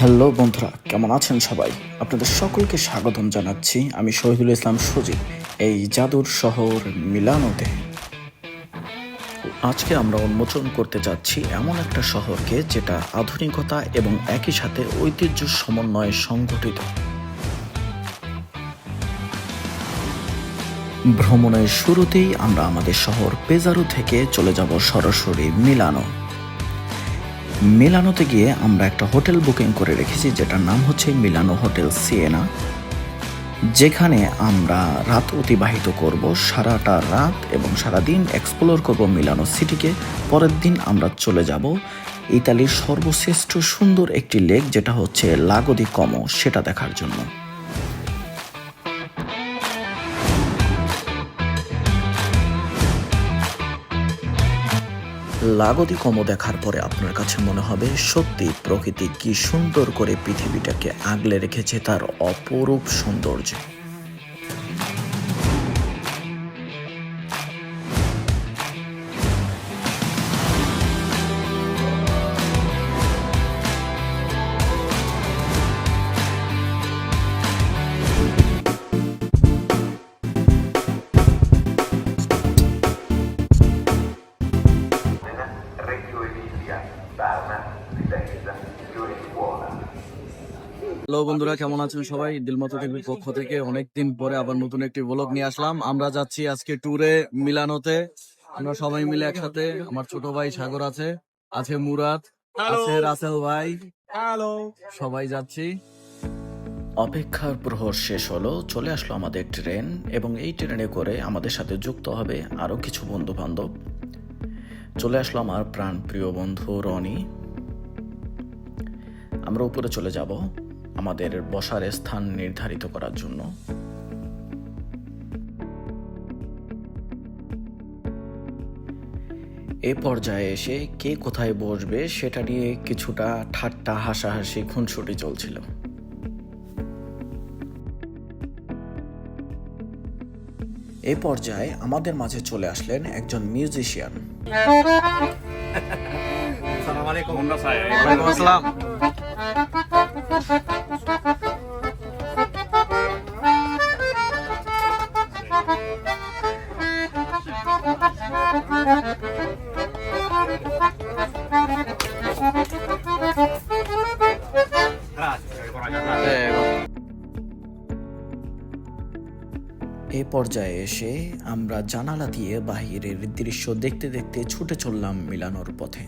Hello বন্ধুরা, কেমন আছেন সবাই? আপনাদের সকলকে স্বাগতম জানাচ্ছি আমি শহীদুল ইসলাম সজিব, এই জাদুর শহর মিলানোতে। আজকে আমরা উন্মোচন করতে যাচ্ছি এমন একটা শহরকে যেটা আধুনিকতা এবং একই সাথে ঐতিহ্য সমন্বয়ে সংগঠিত। ভ্রমণের শুরুতেই আমরা আমাদের শহর পেজারো থেকে চলে যাব সরাসরি মিলানো। মিলানোতে গিয়ে আমরা একটা হোটেল বুকিং করে রেখেছি, যেটার নাম হচ্ছে মিলানো হোটেল সিয়েনা, যেখানে আমরা রাত অতিবাহিত করব, সারাটা রাত এবং সারা দিন এক্সপ্লোর করব মিলানো সিটিকে। পরের দিন আমরা চলে যাব ইতালির সর্বশ্রেষ্ঠ সুন্দর একটি লেক, যেটা হচ্ছে লাগোদি কমো সেটা দেখার জন্য। লাগোদি কম দেখার পরে আপনার কাছে মনে হবে সত্যি প্রকৃতি কি সুন্দর করে পৃথিবীটাকে আগলে রেখেছে তার অপরূপ সৌন্দর্য। হ্যালো বন্ধুরা কেমন আছেন সবাই? দিলমতো টিভির পক্ষ থেকে অনেকদিন পরে আবার নতুন একটি ব্লগ নিয়ে আসলাম। আমরা যাচ্ছি আজকে ট্যুরে মিলানোতে। আমরা সবাই মিলে একসাথে আমার ছোট ভাই সাগর আছে আছে মুরাদ আছে রাসেল ভাই। হ্যালো সবাই যাচ্ছি। অপেক্ষার প্রহর শেষ হলো চলে আসলো আমাদের ট্রেন এবং এই ট্রেনে করে আমাদের সাথে যুক্ত হবে আরও কিছু বন্ধু বান্ধব চলে আসলো আমার প্রাণ প্রিয় বন্ধু রনি। আমরা উপরে চলে যাব। আমাদের বসার স্থান নির্ধারিত করার জন্য। এ পর্যায়ে এসে কে কোথায় বসবে সেটা নিয়ে কিছুটা ঠাট্টা হাসাহাসি খুনসুটি চলছিল। এ পর্যায়ে আমাদের মাঝে চলে আসলেন একজন মিউজিশিয়ান। আসসালাম এ পর্যায়ে এসে আমরা জানালা দিয়ে বাহিরের দৃশ্য দেখতে দেখতে ছুটে চললাম মিলানোর পথে।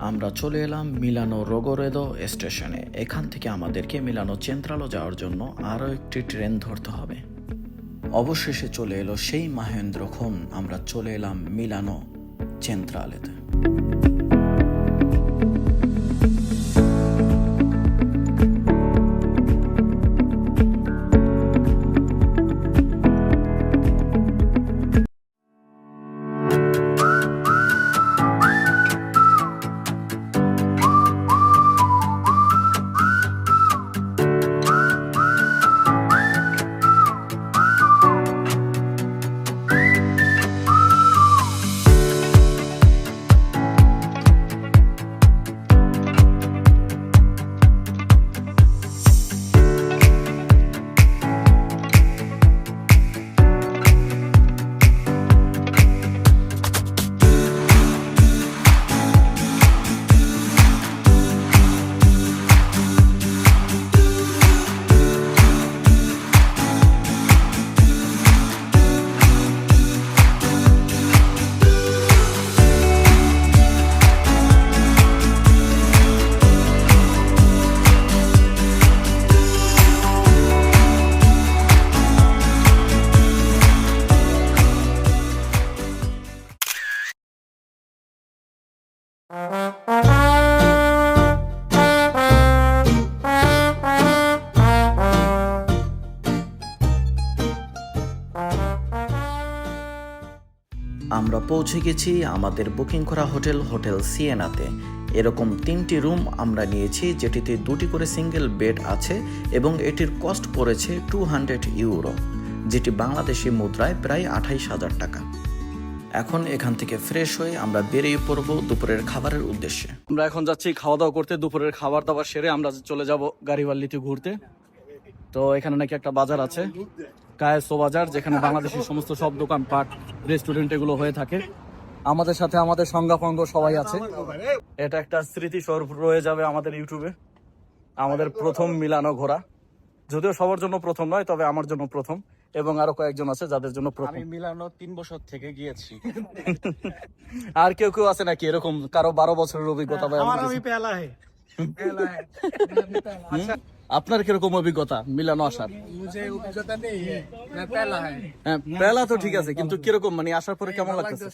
আমরা চলে এলাম মিলানো রোগোরেদো স্টেশনে। এখান থেকে আমাদেরকে মিলানো চেন্ত্রালো যাওয়ার জন্য আরও একটি ট্রেন ধরতে হবে। অবশেষে চলে এলো সেই মাহেন্দ্রক্ষণ আমরা চলে এলাম মিলানো চেন্ত্রালেতে পৌঁছে গেছি আমাদের বুকিং করা হোটেল হোটেল সিয়েনাতে। এরকম তিনটি রুম আমরা নিয়েছি, যেটিতে দুটি করে সিঙ্গেল বেড আছে এবং এটির কস্ট পড়েছে টু হান্ড্রেড ইউরো, যেটি বাংলাদেশি মুদ্রায় প্রায় আঠাইশ হাজার টাকা। এখন এখান থেকে ফ্রেশ হয়ে আমরা বেরিয়ে পড়ব দুপুরের খাবারের উদ্দেশ্যে। আমরা এখন যাচ্ছি খাওয়া দাওয়া করতে, দুপুরের খাবার দাবার সেরে আমরা চলে যাব গাড়িওয়াল্লিতে ঘুরতে। তো এখানে নাকি একটা বাজার আছে। কায়েসো বাজার যেখানে বাংলাদেশের সমস্ত সব দোকান পাট রেস্টুরেন্ট এগুলো হয়ে থাকে। আমাদের সাথে আমাদের সংজ্ঞাপঙ্গ সবাই আছে। এটা একটা স্মৃতিস্বরূপ রয়ে যাবে আমাদের ইউটিউবে আমাদের প্রথম মিলানো ঘোরা যদিও সবার জন্য প্রথম নয় তবে আমার জন্য প্রথম এবং আরও কয়েকজন আছে যাদের জন্য প্রথম। আমি মিলানো তিন বছর থেকে গিয়েছি। আর কেউ কেউ আছে নাকি এরকম কারও বারো বছরের অভিজ্ঞতা এমন কিছু? পেলা আপনার কীরকম অভিজ্ঞতা মিলানো আসার? হ্যাঁ, পেলা তো ঠিক আছে কিন্তু কীরকম মানে আসার পরে কেমন লাগতেছে?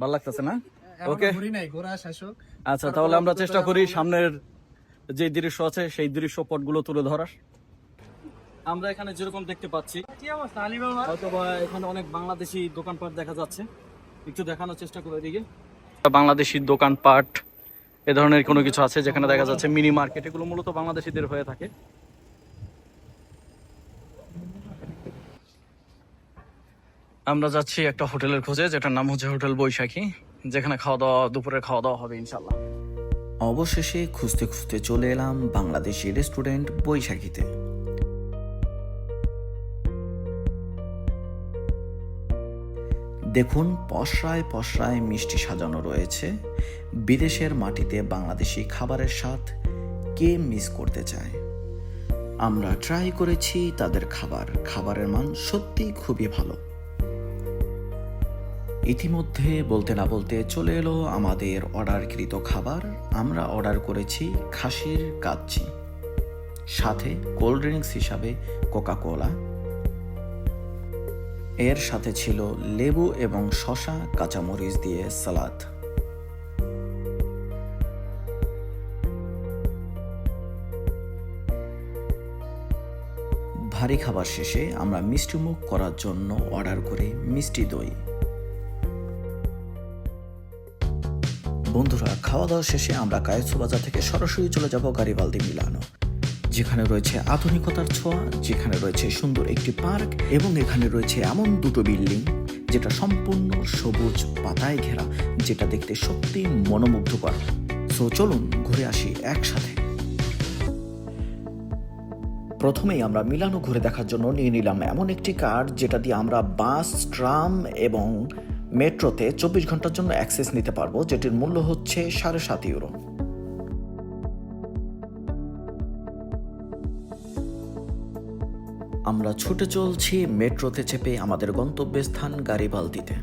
ভালো লাগতেছে না? ওকে আচ্ছা তাহলে আমরা চেষ্টা করি সামনের যে দৃশ্য আছে সেই দৃশ্য পটগুলো তুলে ধরার। আমরা এখানে যেরকম দেখতে পাচ্ছি হয়তোবা এখানে অনেক বাংলাদেশি দোকানপাট দেখা যাচ্ছে। একটু দেখানোর চেষ্টা করে এদিকে। বাংলাদেশি দোকানপাট এ ধরনের কোনো কিছু আছে যেখানে দেখা যাচ্ছে মিনি মার্কেট, এগুলো মূলত বাংলাদেশিদের হয়ে থাকে। আমরা যাচ্ছি একটা হোটেলের খোঁজে, যেটার নাম হচ্ছে হোটেল বৈশাখী, যেখানে খাওয়া দাওয়া দুপুরে খাওয়া দাওয়া হবে ইনশাল্লাহ অবশেষে খুঁজতে খুঁজতে চলে এলাম বাংলাদেশি রেস্টুরেন্ট বৈশাখীতে। দেখুন পশরায় পশরায় মিষ্টি সাজানো রয়েছে। বিদেশের মাটিতে বাংলাদেশি খাবারের স্বাদ কে মিস করতে চায়? আমরা ট্রাই করেছি তাদের খাবার। খাবারের মান সত্যি খুবই ভালো। ইতিমধ্যে বলতে না বলতে চলে এলো আমাদের অর্ডারকৃত খাবার। আমরা অর্ডার করেছি খাসির কাচ্চি। সাথে কোল্ড ড্রিঙ্কস হিসাবে কোকা কোলা এর সাথে ছিল লেবু এবং শশা কাঁচামরিচ দিয়ে সালাদ। ভারী খাবার শেষে আমরা মিষ্টিমুখ করার জন্য অর্ডার করি মিষ্টি দই। বন্ধুরা, খাওয়া দাওয়া শেষে আমরা কায়েসু বাজার থেকে সরাসরি চলে যাব গাড়িবালদি মিলানো। যেখানে রয়েছে আধুনিকতার ছোঁয়া, যেখানে রয়েছে সুন্দর একটি পার্ক এবং এখানে রয়েছে এমন দুটো বিল্ডিং যেটা সম্পূর্ণ সবুজ পাতায় ঘেরা, যেটা দেখতে সত্যি মনোমুগ্ধকর। সো চলুন ঘুরে আসি একসাথে। প্রথমেই আমরা মিলানো ঘুরে দেখার জন্য নিয়ে নিলাম এমন একটি কার যেটা দিয়ে আমরা বাস, ট্রাম এবং মেট্রোতে চব্বিশ ঘণ্টার জন্য অ্যাক্সেস নিতে পারব, যেটির মূল্য হচ্ছে সাড়ে সাত ইউরো। আমরা ছুটে চলছি মেট্রোতে চেপে আমাদের গন্তব্যস্থান গাড়িবালতিতে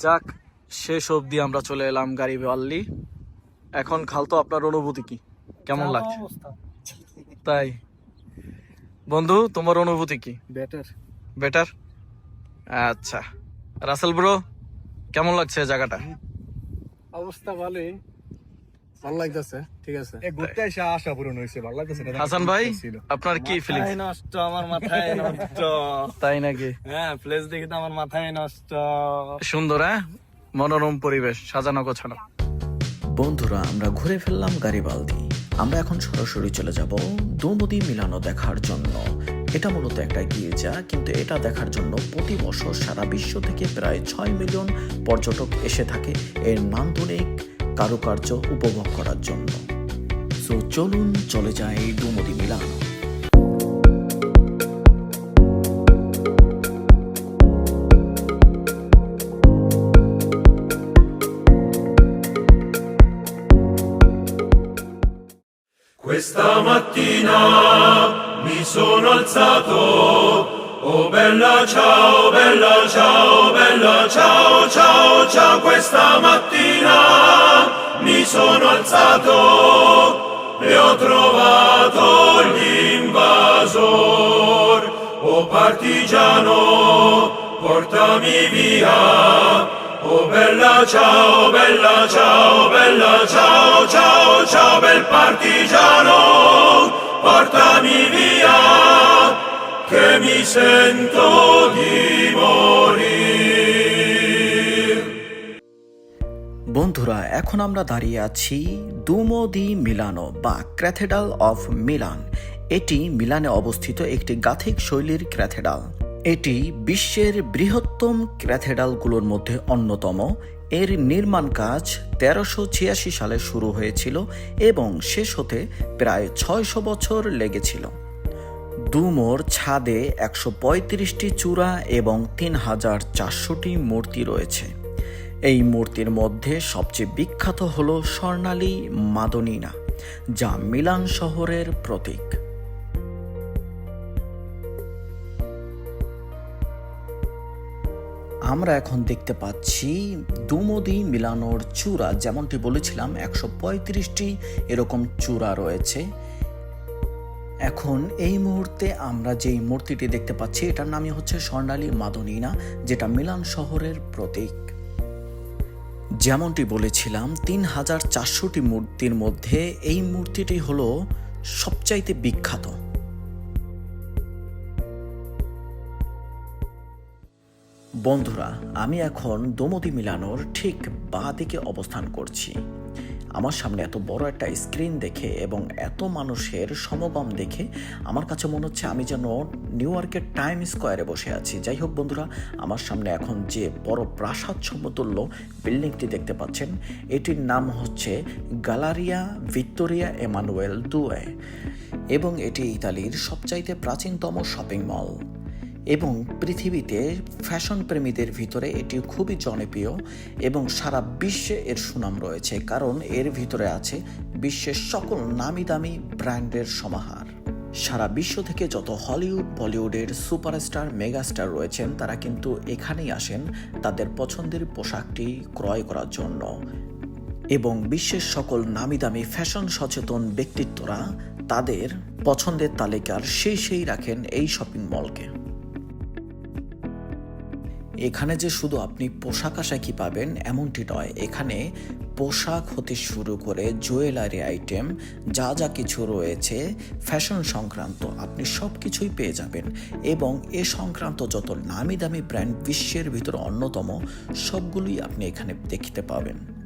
যাক শেষ অবধি আমরা চলে এলাম গাড়ি বাল্লি এখন খালতো আপনার অনুভূতি কি? কেমন লাগছে? তাই। বন্ধু তোমার অনুভূতি কি? বেটার বেটার আচ্ছা। রাসেল ব্রো কেমন লাগছে জায়গাটা? অবস্থা ভালোই। ভালো লাগতেছে ঠিক আছে। ঘুরতে এসে আশা পূরণ হয়েছে ভালো লাগতেছে হাসান ভাই আপনার কি ফিলিংস নষ্ট আমার মাথায় নষ্ট। তাই নাকি? হ্যাঁ প্লেস দেখে তো আমার মাথায় নষ্ট। সুন্দর হ্যাঁ? মনোরম পরিবেশ সাজানো গোছানো। বন্ধুরা আমরা ঘুরে ফেললাম গারিবালদি। আমরা এখন সরাসরি চলে যাব দুমদি মিলানো দেখার জন্য। এটা মূলত একটা গির্জা কিন্তু এটা দেখার জন্য প্রতি বছর সারা বিশ্ব থেকে প্রায় ছয় মিলিয়ন পর্যটক এসে থাকে। এর নান্দনিক কারুকার্য উপভোগ করার জন্য সো চলুন চলে যাই ডুমদি মিলানো Questa mattina mi sono alzato, oh bella ciao, bella ciao, bella ciao, ciao, ciao, questa mattina mi sono alzato e ho trovato l'invasor, oh partigiano, portami via. Oh bella ciao, bella ciao, bella ciao, ciao, ciao, bel partigiano, portami via, che mi sento di morir. বন্ধুরা, এখন আমরা দাঁড়িয়ে আছি দুমো দি মিলানো বা ক্র্যাথেডাল of Milan. এটি মিলানে অবস্থিত একটি গাথিক শৈলীর ক্র্যাথেডাল। এটি বিশ্বের বৃহত্তম ক্র্যাথেডালগুলোর মধ্যে অন্যতম। এর নির্মাণ কাজ তেরোশো ছিয়াশি সালে শুরু হয়েছিল এবং শেষ হতে প্রায় ছয়শো বছর লেগেছিল। দুমোর ছাদে একশো পঁয়ত্রিশটি চূড়া এবং তিন হাজার চারশোটি মূর্তি রয়েছে। এই মূর্তির মধ্যে সবচেয়ে বিখ্যাত হল স্বর্ণালী মাদনিনা, যা মিলান শহরের প্রতীক। আমরা এখন দেখতে পাচ্ছি দুমদি মিলানোর চূড়া, যেমনটি বলেছিলাম একশো পঁয়ত্রিশটি এরকম চূড়া রয়েছে। এখন এই মুহূর্তে আমরা যেই মূর্তিটি দেখতে পাচ্ছি, এটার নামই হচ্ছে স্বর্ণালী মাদনীনা, যেটা মিলান শহরের প্রতীক। যেমনটি বলেছিলাম তিন হাজার চারশোটি মূর্তির মধ্যে এই মূর্তিটি হলো সবচাইতে বিখ্যাত। বন্ধুরা, আমি এখন দোমতি মিলানোর ঠিক বাঁ দিকে অবস্থান করছি। আমার সামনে এত বড় একটা স্ক্রিন দেখে এবং এত মানুষের সমাগম দেখে আমার কাছে মনে হচ্ছে আমি যেন নিউ ইয়র্কের টাইম স্কোয়ারে বসে আছি। যাই হোক বন্ধুরা, আমার সামনে এখন যে বড় প্রাসাদ সমতুল্য বিল্ডিংটি দেখতে পাচ্ছেন, এটির নাম হচ্ছে গ্যালারিয়া ভিক্টোরিয়া এমানুয়েল দুয়ে এবং এটি ইতালির সবচাইতে প্রাচীনতম শপিং মল এবং পৃথিবীতে ফ্যাশন প্রেমীদের ভিতরে এটি খুবই জনপ্রিয় এবং সারা বিশ্বে এর সুনাম রয়েছে, কারণ এর ভিতরে আছে বিশ্বের সকল নামি দামি ব্র্যান্ডের সমাহার। সারা বিশ্ব থেকে যত হলিউড, বলিউডের সুপারস্টার, মেগাস্টার রয়েছেন, তারা কিন্তু এখানেই আসেন তাদের পছন্দের পোশাকটি ক্রয় করার জন্য। এবং বিশ্বের সকল নামি দামি ফ্যাশন সচেতন ব্যক্তিত্বরা তাদের পছন্দের তালিকার সেই সেই রাখেন এই শপিং মলকে। এখানে যে শুধু আপনি পোশাক আশাকই পাবেন, এমনটি নয়। এখানে পোশাক হতে শুরু করে জুয়েলারি আইটেম, যা যা কিছু রয়েছে, ফ্যাশন সংক্রান্ত আপনি সব কিছুই পেয়ে যাবেন। এবং এ সংক্রান্ত যত নামি দামি ব্র্যান্ড বিশ্বের ভিতরে অন্যতম, সবগুলোই আপনি এখানে দেখতে পাবেন।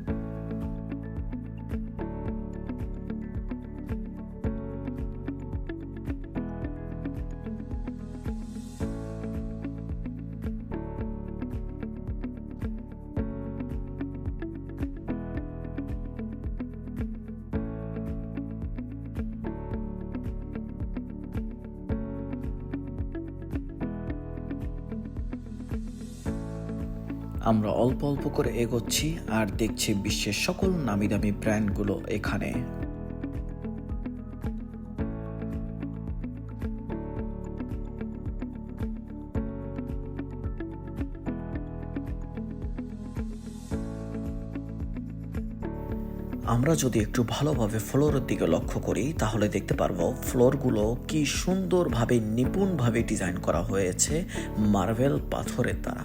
আমরা অল্প অল্প করে এগোচ্ছি আর দেখছি বিশ্বের সকল নামি দামি ব্র্যান্ডগুলো এখানে। আমরা যদি একটু ভালোভাবে ফ্লোরের দিকে লক্ষ্য করি, তাহলে দেখতে পারব ফ্লোরগুলো কি সুন্দরভাবে নিপুণভাবে ডিজাইন করা হয়েছে মার্বেল পাথরের দ্বারা।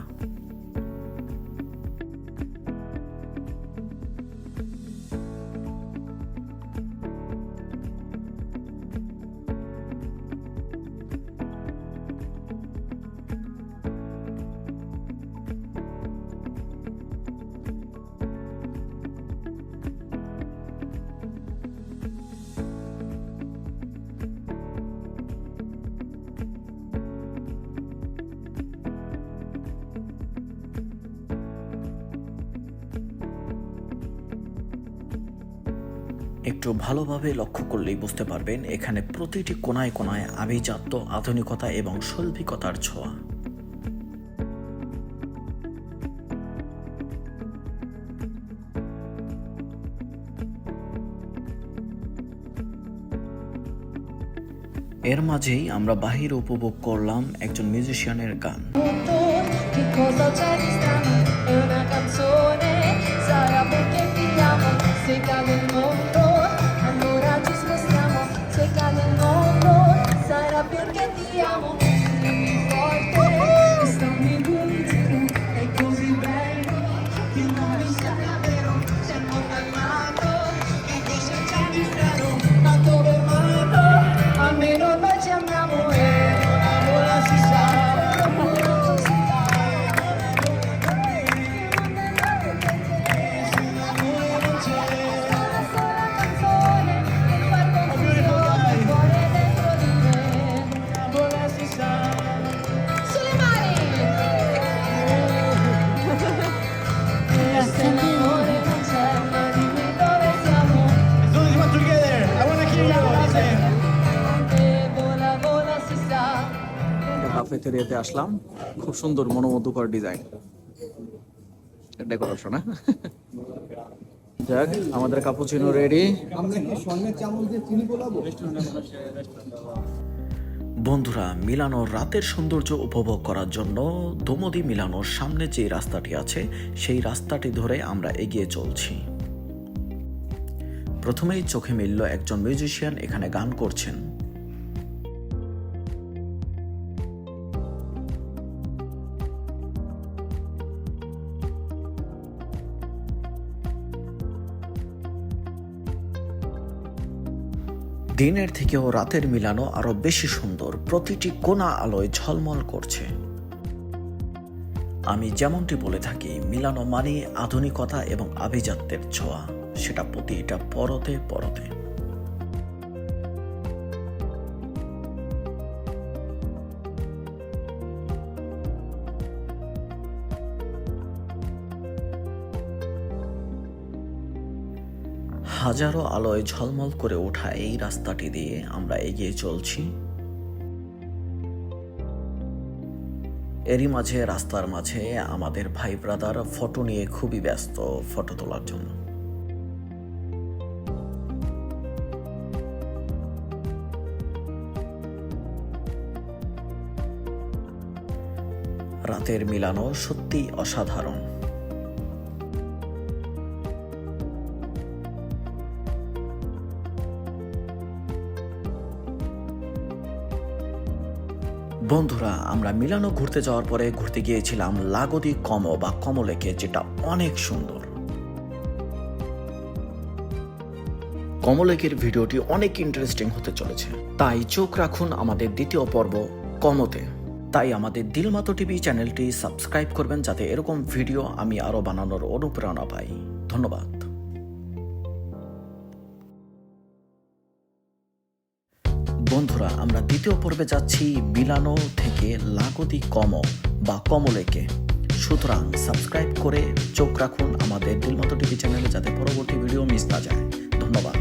ভালোভাবে লক্ষ্য করলেই বুঝতে পারবেন, এখানে প্রতিটি কোনায় কোনায় আভিজাত্য, আধুনিকতা এবং শৈল্পিকতার ছোঁয়া। এর মাঝেই আমরা বাহির উপভোগ করলাম একজন মিউজিশিয়ানের গান। আসলাম। খুব সুন্দর মনোমুগ্ধকর ডিজাইন। ডেকোরেশন হ্যাঁ? যাক আমাদের কাপুচিনো রেডি বন্ধুরা মিলানোর রাতের সৌন্দর্য উপভোগ করার জন্য দোমদি মিলানোর সামনে যে রাস্তাটি আছে সেই রাস্তাটি ধরে আমরা এগিয়ে চলছি। প্রথমেই চোখে মিলল একজন মিউজিশিয়ান এখানে গান করছেন। দিনের থেকেও রাতের মিলানো আরও বেশি সুন্দর। প্রতিটি কোনা আলোয় ঝলমল করছে। আমি যেমনটি বলে থাকি, মিলানো মানে আধুনিকতা এবং আভিজাত্যের ছোঁয়া। সেটা প্রতিটা পরতে পরতে। হাজারো আলোয় ঝলমল করে ওঠা এই রাস্তাটি দিয়ে আমরা এগিয়ে চলছি। এরই মাঝে, রাস্তার মাঝে আমাদের ভাই ব্রাদার ফটো নিয়ে খুবই ব্যস্ত ফটো তোলার জন্য। রাতের মিলানো সত্যিই অসাধারণ। বন্ধুরা, আমরা মিলানো ঘুরতে যাওয়ার পরে ঘুরতে গিয়েছিলাম লাগদি কম বা কমলেকে, যেটা অনেক সুন্দর। কমলেকের ভিডিওটি অনেক ইন্টারেস্টিং হতে চলেছে। তাই চোখ রাখুন আমাদের দ্বিতীয় পর্ব কমতে। তাই আমাদের দিলমাতো টিভি চ্যানেলটি সাবস্ক্রাইব করবেন, যাতে এরকম ভিডিও আমি আরও বানানোর অনুপ্রেরণা পাই। ধন্যবাদ। বন্ধুরা, আমরা দ্বিতীয় পর্বে যাচ্ছি মিলানো থেকে লাগতি কম বা কমলেকে। সুতরাং সাবস্ক্রাইব করে চোখ রাখুন আমাদের দিলমতো টিভি চ্যানেলে যাতে পরবর্তী ভিডিও মিস না যায়। ধন্যবাদ।